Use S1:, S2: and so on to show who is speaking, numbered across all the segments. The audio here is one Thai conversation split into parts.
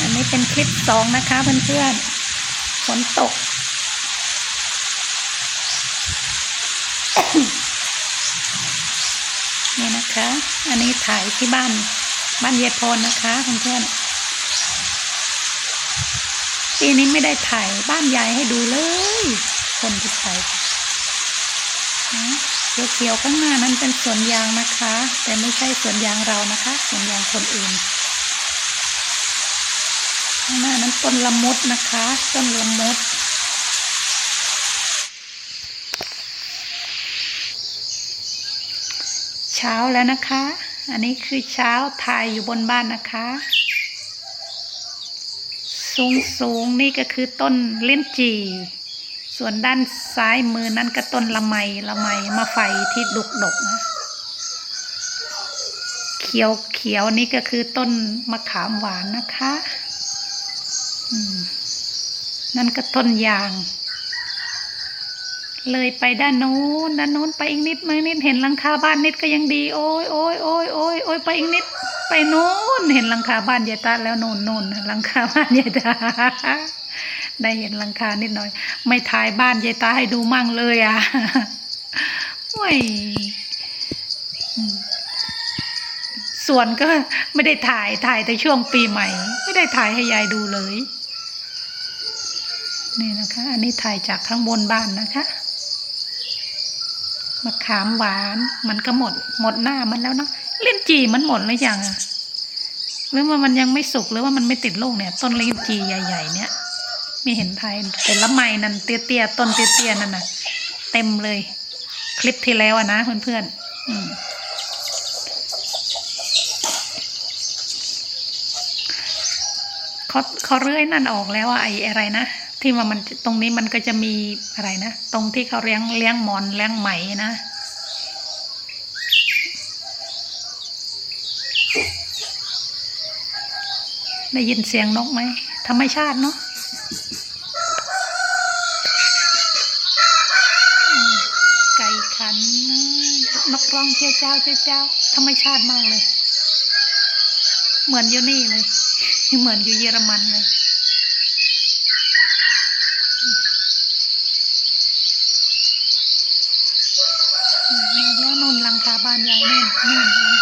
S1: อันนี้เป็นคลิปสองนะคะเพื่อนๆฝนตก นี่นะคะ อันนี้ถ่ายที่บ้าน บ้านเยพรนะคะเพื่อนๆปีนี้ไม่ได้ถ่ายบ้านยายให้ดูเลย คนที่ถ่ายนะเขียวๆข้างหน้านั้นเป็นสวนยางนะคะ แต่ไม่ใช่สวนยางเรานะคะสวนยางคนอื่น ข้างหน้านั้นต้นละมุดนะคะ ต้นละมุดเช้าแล้วนะคะ อันนี้คือเช้าถ่ายอยู่บนบ้านนะคะ สูงสูงนี่ก็คือต้นเล่นจี ส่วนด้านซ้ายมือนั่นก็ต้นละไมละไมมาไฟที่ดุกดกนะ เขียวเขียวนี่ก็คือต้นมะขามหวานนะคะ นั่นก็ต้นยาง เลยไปด้านโน้นด้านโน้นไปอีกนิดไหมนิดเห็นหลังคาบ้านนิดก็ยังดี โอ้ยโอ้ยโอ้ยโอ้ยโอ้ยไปอีกนิด ไปโน้นเห็นหลังคาบ้านยายตาแล้วโน่นโน่นหลังคาบ้านยายตาได้เห็นหลังคานิดหน่อย ไม่ถ่ายบ้านยายตาให้ดูมั่งเลยอะโอ้ยอืม ส่วนก็ไม่ได้ถ่ายถ่ายแต่ช่วงปีใหม่ ไม่ได้ถ่ายให้ยายดูเลย นี่นะคะ อันนี้ถ่ายจากข้างบนบ้านนะคะมะขามหวานมันก็หมด หมดหน้ามันแล้วนะเล่นจีมันหมดหรือยังอะหรือว่ามันยังไม่สุกหรือว่ามันไม่ติดลูกเนี่ย ต้นเล่นจีใหญ่ ๆ เนี่ยไม่เห็นไทยแต่ละไม้นั่นเตี้ยๆต้นเตี้ยๆนั่นน่ะ เต็มเลย คลิปที่แล้วอะนะเพื่อนๆอืม เขาเขาเรื่อยนั่นออกแล้วอะไอ้อะไรนะที่ว่ามันตรงนี้มันก็จะมีอะไรนะตรงที่เขาเลี้ยงเลี้ยงหมอนเลี้ยงไหมนะได้ยินเสียงนกไหมธรรมชาติเนาะไก่ขันนกร้องเจ้าเจ้าเจ้าเจ้าธรรมชาติมากเลย เหมือนอยู่นี่เลย เหมือนอยู่เยอรมันเลย มาแล้วนนลังคาบ้านยายนู่นนู่น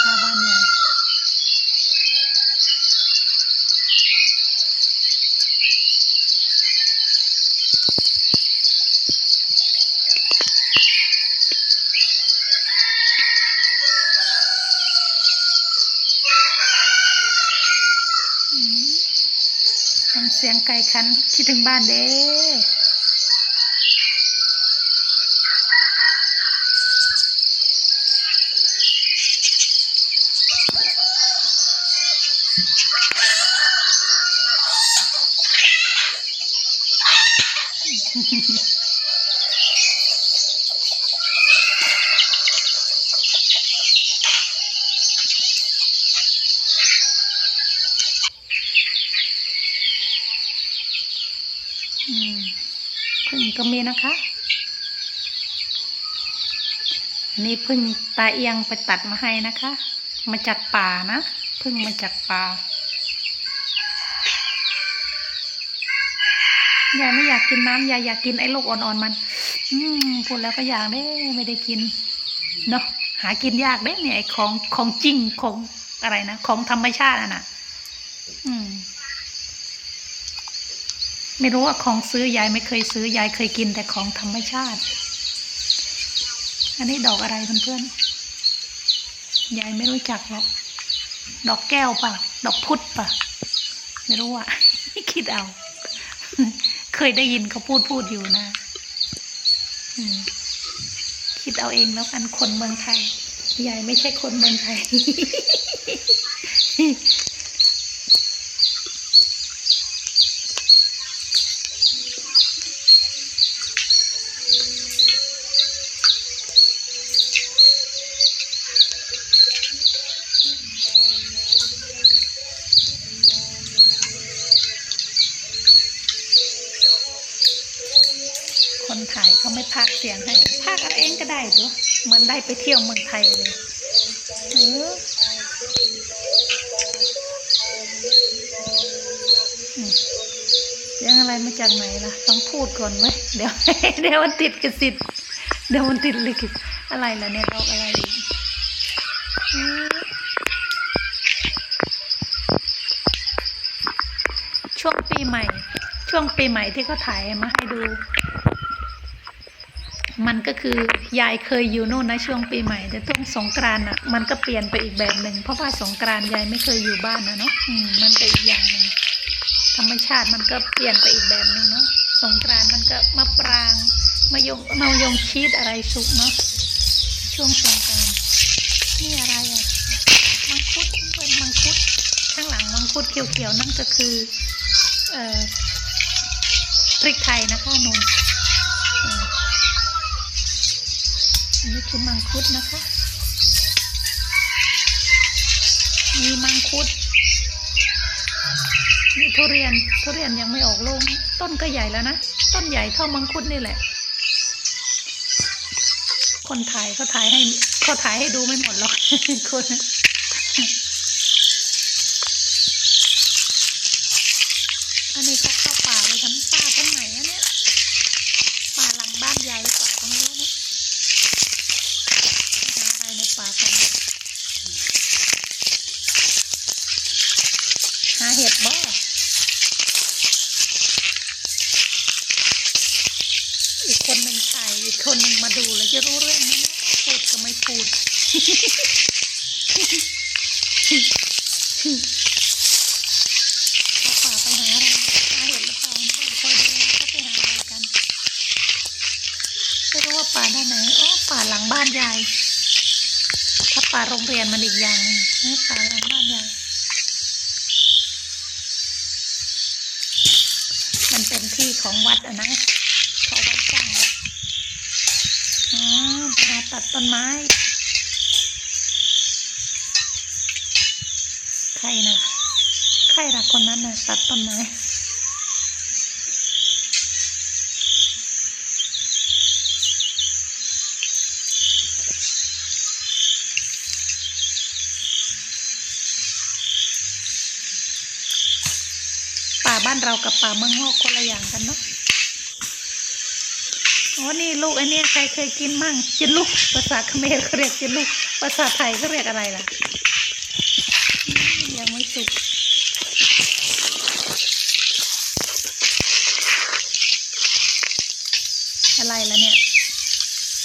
S1: ไก่คันคิดถึงบ้านเด้อ พึ่งก็มีนะคะอันนี้พึ่งตาเอียงไปตัดมาให้นะคะ มาจากป่านะ พึ่งมาจากป่ายายไม่อยากกินน้ำยายอยากกินไอ้ลูกอ่อนๆมัน อืมพูดแล้วก็อยากเด้ไม่ได้กิน เนาะหากินยากเด้เนี่ยไอ้ของของจริงของอะไรนะ ของธรรมชาติอะนะอืม ไม่รู้ว่าของซื้อยายไม่เคยซื้อยายเคยกินแต่ของธรรมชาติ อันนี้ดอกอะไรเพื่อนๆยายไม่รู้จักหรอก ดอกแก้วป่ะดอกพุธป่ะไม่รู้อะคิดเอา เคยได้ยินเขาพูดพูดอยู่นะคิดเอาเองแล้วกันคนเมืองไทยยายไม่ใช่คนเมืองไทย คนถ่ายเขาไม่พากเสียงให้พากเอาเองก็ได้ตัวเหมือนได้ไปเที่ยวเมืองไทยเลยเออะไรมาจากไหนล่ะ ต้องพูดก่อนไว้เดี๋ยวเดี๋ยวมันติดกระสิทธิ์เดี๋ยวมันติดลิขสิทธิ์อะไรล่ะเนี่ยดอกอะไรอีกช่วงปีใหม่ ช่วงปีใหม่ที่เขาถ่ายมาให้ดู มันก็คือยายเคยอยู่โน่นนะช่วงปีใหม่ แต่ช่วงสงกรานต์อะมันก็เปลี่ยนไปอีกแบบหนึ่งเพราะว่าสงกรานต์ยายไม่เคยอยู่บ้านนะเนาะมันก็อีกอย่างหนึ่งธรรมชาติมันก็เปลี่ยนไปอีกแบบหนึ่งเนาะสงกรานต์มันก็มะปรางมะยงมะยงชีสอะไรสุกเนาะช่วงสงกรานต์นี่อะไรอะมังคุดเพื่อนมังคุดข้างหลังมังคุดเขียวๆนั่นก็คือเอ่อพริกไทยนะคะนนเอันนี้คือมังคุดนะคะ มีมังคุดมีทุเรียนทุเรียนยังไม่ออกลงต้นก็ใหญ่แล้วนะ ต้นใหญ่เท่ามังคุดนี่แหละ คนถ่ายเขาถ่ายให้เขาถ่ายให้ดูไม่หมดหรอกคนอันนี้เขาเข้าป่าไปทำป่าตรงไหนอะเนี่ย ป่าหลังบ้านยายหรือเปล่าก็ไม่รู้นะ หาอะไรในป่ากันหา เห็ดบ่อีกคนหนึ่งถ่ายอีกคนหนึ่งมาดูแล้วจะรู้เรื่องไหมนะพูดก็ไม่พูดป่าไปหาอะไรหาเห็ดหรือเปล่าคอยดูเขาไปหาอะไรกันไม่รู้ว่าป่าด้านไหนอ๋อป่าหลังบ้านยายถ้าป่าโรงเรียนมันอีกอย่างนึงนะป่าหลังบ้านยาย ที่ของวัดอะนะเขาวัดสร้างวัดอ๋อไปหาตัดต้นไม้ ใครนะใครละคนนั้นนะตัดต้นไม้ บ้านเรากับป่าเมืองนอกคนละอย่างกันเนาะอ๋อนี่ลูกไอ้นี่ใครเคยกินมั่งจินลูกภาษาเขมรเขาเรียกจินลูกภาษาไทยเขาเรียกอะไรล่ะยังไม่สุกอะไรล่ะเนี่ย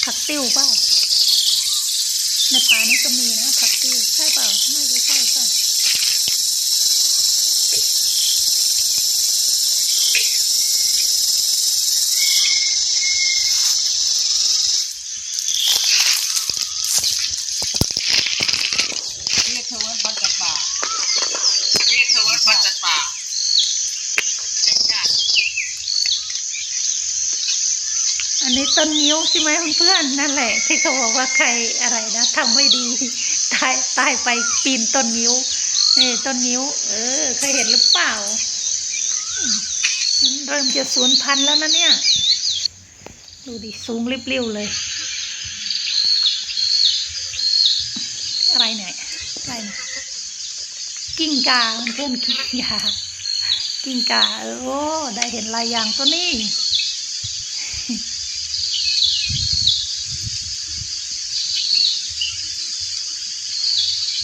S1: ผักติ้วเปล่าในป่านี้ก็มีนะผักติ้วใช่เปล่าไม่ใช่ใช่ใช่
S2: เรียกเธอว่าบันจัดป่าเรียกเธอว่าบันจัดป่าเป็นญาติ
S1: อันนี้ ต้นนิ้วใช่ไหมเพื่อนๆนั่นแหละ ที่เขาบอกว่าใครอะไรนะทำไม่ดีตายตายไปปีนต้นนิ้วเออต้นนิ้ว เออเคยเห็นหรือเปล่ามันเริ่มจะสูญพันธุ์แล้วนะเนี่ย ดูดิสูงริบเริวเลย อะไรเนี่ยอะไรเนี่ยกิ้งกาเพื่อนกิ้งกากิ้งกาเออโอ้ได้เห็นลายอย่างตัวนี้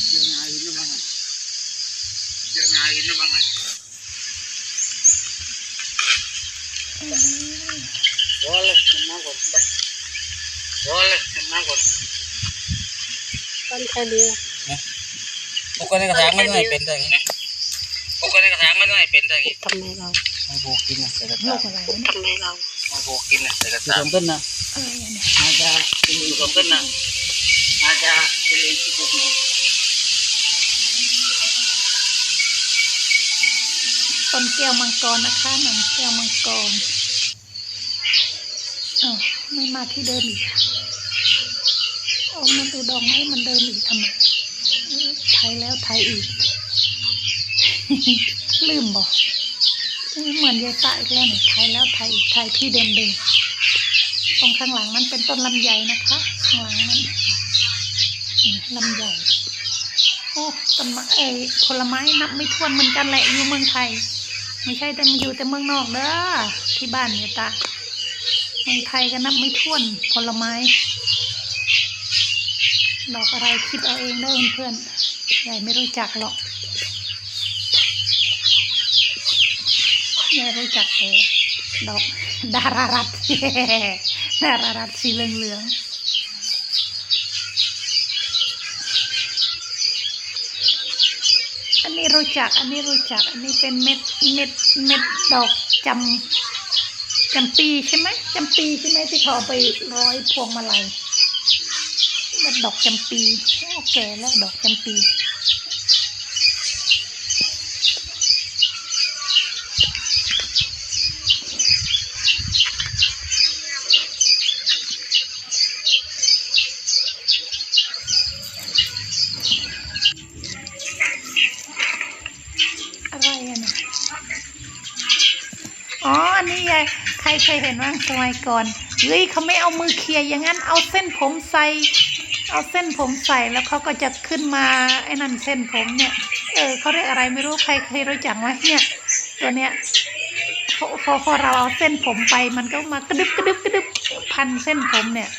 S2: เดี๋ยวนายหินบ้างไงเดี๋ยวนายหินบ้างไงวอลเลยขึ้นมาก่อนไปวอล เลยขึ้นมาก่อน
S1: ต้นแค่เดียว
S2: ปกติกระถางไม่ต้องให้เป็นแต่งี้ปกติกระถางไม่ต้องให้เป็นแต่งี้
S1: ทำไมเรา
S2: ไม่โบกินนะแต่กระ
S1: โล
S2: ถาง
S1: กอะไรวะเนี่ยทำไมเรา
S2: ไม่โบกินนะแต่กระถางต้นนะ
S1: อะไรเนี่ย
S2: อาจจะอยู่กับต้นนะอาจจะเป็นที่ปลูกนะ
S1: ต้นแก้วมังกรนะคะหนังแก้วมังกรอ้าวไม่มาที่เดิมอีกอะ เอามาดูดอกไม้มันเดิมอีกทำไมไทยแล้วไทยอีก ลืมบอกเหมือนยายตาอีกแล้วเนี่ยไทยแล้วไทยอีกไทยที่เดิมเดิมตรงข้างหลังมันเป็นต้นลำไยนะคะข้างหลังมันลำไยโอ้ต้นไอ้ผลไม้นับไม่ถ้วนเหมือนกันแหละอยู่เมืองไทย ไม่ใช่แต่มาอยู่แต่เมืองนอกเด้อที่บ้านเนี่ยตาเมืองไทยก็นับไม่ถ้วนผลไม้ ดอกอะไรคิดเอาเองเด้อเพื่อนๆยายไม่รู้จักหรอกยายรู้จักแต่ดอกดารารัตดารารัตสีเหลืองๆอันนี้รู้จัก อันนี้รู้จัก อันนี้เป็นเม็ดเม็ดเม็ดดอกจำจำปีใช่ไหมจำปีใช่ไหมที่เขาเอไปร้อยพวงมาลัย มันดอกจำปีโอ้แกแล้วดอกจำปีอะไรอะอ๋อนนี้ยายใครเคยเห็นบ้างสมัยก่อน เฮ้ยเขาไม่เอามือเคลียอย่างนั้น เอาเส้นผมใส่ เอาเส้นผมใส่แล้วเขาก็จะขึ้นมาไอ้นั่นเส้นผมเนี่ย เออเขาเรียกอะไรไม่รู้ใครเคยรู้จักไหมเนี่ย ตัวเนี้ยพอพอเราเอาเส้นผมไปมันก็มากระดึบกระดึบกระดึบพันเส้นผมเนี่ย